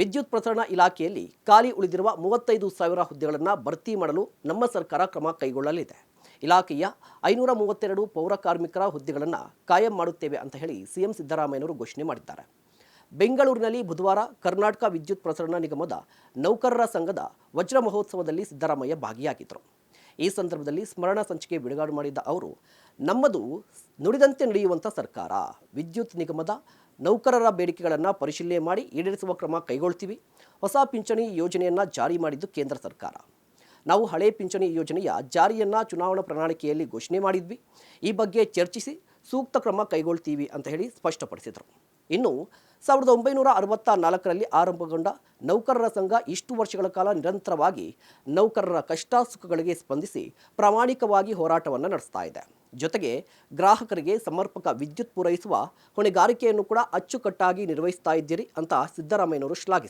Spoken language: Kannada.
ವಿದ್ಯುತ್ ಪ್ರಸರಣ ಇಲಾಖೆಯಲ್ಲಿ ಖಾಲಿ ಉಳಿದಿರುವ ಮೂವತ್ತೈದು ಸಾವಿರ ಹುದ್ದೆಗಳನ್ನು ಭರ್ತಿ ಮಾಡಲು ನಮ್ಮ ಸರ್ಕಾರ ಕ್ರಮ ಕೈಗೊಳ್ಳಲಿದೆ. ಇಲಾಖೆಯ ಐನೂರ ಮೂವತ್ತೆರಡು ಪೌರ ಕಾರ್ಮಿಕರ ಹುದ್ದೆಗಳನ್ನು ಕಾಯಂ ಮಾಡುತ್ತೇವೆ ಅಂತ ಹೇಳಿ ಸಿಎಂ ಸಿದ್ದರಾಮಯ್ಯನವರು ಘೋಷಣೆ ಮಾಡಿದ್ದಾರೆ. ಬೆಂಗಳೂರಿನಲ್ಲಿ ಬುಧವಾರ ಕರ್ನಾಟಕ ವಿದ್ಯುತ್ ಪ್ರಸರಣ ನಿಗಮದ ನೌಕರರ ಸಂಘದ ವಜ್ರ ಮಹೋತ್ಸವದಲ್ಲಿ ಸಿದ್ದರಾಮಯ್ಯ ಭಾಗಿಯಾಗಿದ್ದರು. ಈ ಸಂದರ್ಭದಲ್ಲಿ ಸ್ಮರಣ ಸಂಚಿಕೆ ಬಿಡುಗಡೆ ಮಾಡಿದ್ದ ಅವರು, ನಮ್ಮದು ನುಡಿದಂತೆ ನಡೆಯುವಂಥ ಸರ್ಕಾರ. ವಿದ್ಯುತ್ ನಿಗಮದ ನೌಕರರ ಬೇಡಿಕೆಗಳನ್ನು ಪರಿಶೀಲನೆ ಮಾಡಿ ಈಡೇರಿಸುವ ಕ್ರಮ ಕೈಗೊಳ್ತೀವಿ. ಹೊಸ ಪಿಂಚಣಿ ಯೋಜನೆಯನ್ನು ಜಾರಿ ಮಾಡಿದ್ದು ಕೇಂದ್ರ ಸರ್ಕಾರ. ನಾವು ಹಳೆ ಪಿಂಚಣಿ ಯೋಜನೆಯ ಜಾರಿಯನ್ನ ಚುನಾವಣಾ ಪ್ರಣಾಳಿಕೆಯಲ್ಲಿ ಘೋಷಣೆ ಮಾಡಿದ್ವಿ. ಈ ಬಗ್ಗೆ ಚರ್ಚಿಸಿ ಸೂಕ್ತ ಕ್ರಮ ಕೈಗೊಳ್ತೀವಿ ಅಂತ ಹೇಳಿ ಸ್ಪಷ್ಟಪಡಿಸಿದರು. ಇನ್ನು ಸಾವಿರದ ಒಂಬೈನೂರ ಅರವತ್ತ ನಾಲ್ಕರಲ್ಲಿ ಆರಂಭಗೊಂಡ ನೌಕರರ ಸಂಘ ಇಷ್ಟು ವರ್ಷಗಳ ಕಾಲ ನಿರಂತರವಾಗಿ ನೌಕರರ ಕಷ್ಟ ಸುಖಗಳಿಗೆ ಸ್ಪಂದಿಸಿ ಪ್ರಾಮಾಣಿಕವಾಗಿ ಹೋರಾಟವನ್ನು ನಡೆಸ್ತಾ ಇದೆ. ಜೊತೆಗೆ ಗ್ರಾಹಕರಿಗೆ ಸಮರ್ಪಕ ವಿದ್ಯುತ್ ಪೂರೈಸುವ ಹೊಣೆಗಾರಿಕೆಯನ್ನು ಕೂಡ ಅಚ್ಚುಕಟ್ಟಾಗಿ ನಿರ್ವಹಿಸ್ತಾ ಇದ್ದೀರಿ ಅಂತ ಸಿದ್ದರಾಮಯ್ಯನವರು ಶ್ಲಾಘಿಸಿದರು